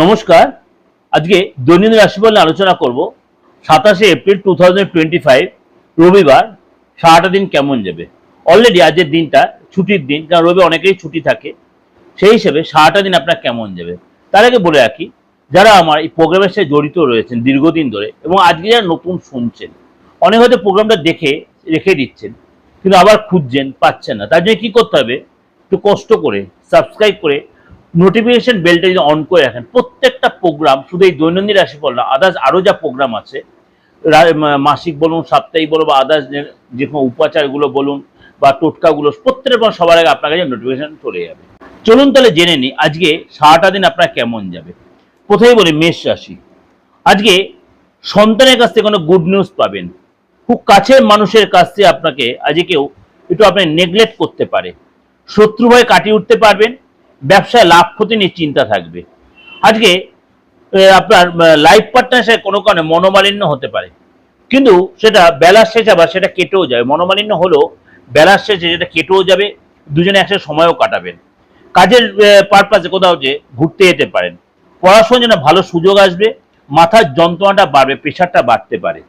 নমস্কার। আজকে দৈনন্দিন রাশিফল আলোচনা করব। সাতাশে এপ্রিল টু রবিবার। সারাটা দিন কেমন যাবে? অলরেডি আজকের দিনটা ছুটির দিন, কারণ রবি অনেকেই ছুটি থাকে। সেই হিসেবে সারাটা দিন আপনার কেমন যাবে? তার আগে বলে রাখি, যারা আমার এই প্রোগ্রামের সাথে জড়িত রয়েছেন দীর্ঘদিন ধরে এবং আজকে যারা নতুন শুনছেন, অনেক হয়তো প্রোগ্রামটা দেখে, রেখে দিচ্ছেন, কিন্তু আবার খুঁজছেন, পাচ্ছেন না। তার জন্য কী করতে হবে? একটু কষ্ট করে সাবস্ক্রাইব করে নোটিফিকেশন বেলটা যদি অন করে রাখেন, প্রত্যেকটা প্রোগ্রাম শুধু এই দৈনন্দিন রাশিফল না আদার্স আরও যা প্রোগ্রাম আছে মাসিক বলুন, সাপ্তাহিক বলুন, বা আদার্স যে কোনো উপাচারগুলো বলুন, বা টোটকাগুলো, প্রত্যেকের পর সবার আগে আপনার কাছে নোটিফিকেশন চলে যাবে। চলুন তাহলে জেনে নিই, আজকে সারাটা দিন আপনার কেমন যাবে। প্রথমেই বলি মেষ রাশি। আজকে সন্তানের কাছ থেকে কোনো গুড নিউজ পাবেন। খুব কাছের মানুষের কাছ থেকে আপনাকে, আজকে কেউ একটু আপনি নেগলেক্ট করতে পারে। শত্রু ভয় কাটিয়ে উঠতে পারবেন। ব্যবসায় লাভ ক্ষতি নিয়ে চিন্তা থাকবে। আজকে আপনার লাইফ পার্টনারের সাথে কোনো কারণে মনোমালিন্য হতে পারে। কিন্তু সেটা বেলার শেষে আবার সেটা কেটেও যাবে। মনোমালিন্য হলেও বেলার শেষে যেটা কেটেও যাবে, দুজনে একসাথে সময়ও কাটাবেন। কাজের পারপাসে কোথাও যে ঘুরতে যেতে পারেন। পড়াশোনার জন্য ভালো সুযোগ আসবে, মাথার যন্ত্রণাটা বাড়বে প্রেশারটা বাড়তে পারে।